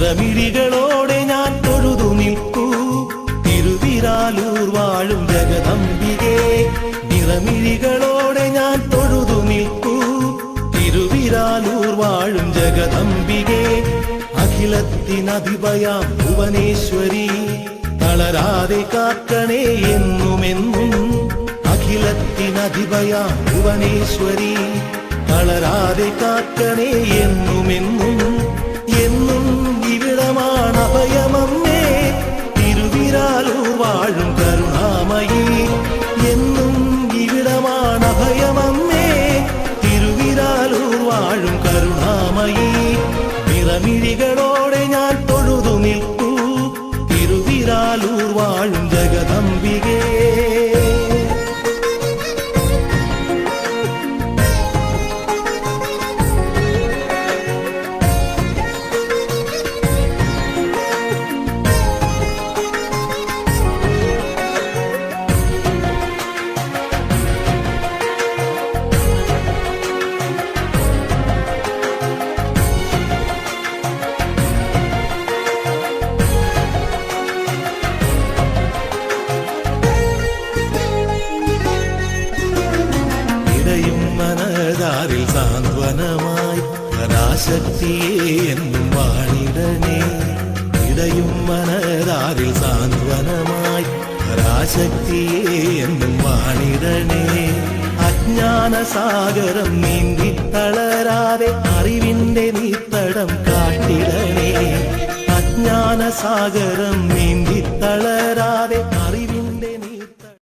നിറമിഴികളോടെ ഞാൻ തൊഴുതു നിൽക്കൂ. തിരുവിരാലൂർ വാഴും ജഗദംബികേ. നിറമിഴികളോടെ ഞാൻ തൊഴുതു നിൽക്കൂ. തിരുവിരാലൂർ വാഴും ജഗദംബികേ. അഖിലത്തിനധിപയാം ഭുവനേശ്വരി. തളരാതെ കാക്കണേ എന്നുമെന്നും അഖിലത്തിനധിപയാം ഭുവനേശ്വരി. തളരാതെ കാക്കണേ കരുണാമയി എന്നും ഇവിടമാണ് അഭയമമ്മേ. തിരുവിരാലൂർ വാഴും കരുണാമയി. നിറമിഴികളോടെ ഞാൻ തൊഴുതു നിൽക്കൂ. തിരുവിരാലൂർ വാഴും ഇടയും മനതാരിൽ സാന്ത്വനമായി കലാശക്തിയെ എന്നും വാണിടണേ ഇടയും മനതാരിൽ സാന്ത്വനമായി കലാശക്തിയെ എന്നും വാണിടനേ. അജ്ഞാന സാഗരം നീന്തി തളരാതെ അറിവിന്റെ നീത്തടം കാട്ടിടണേ അജ്ഞാന സാഗരം നീന്തി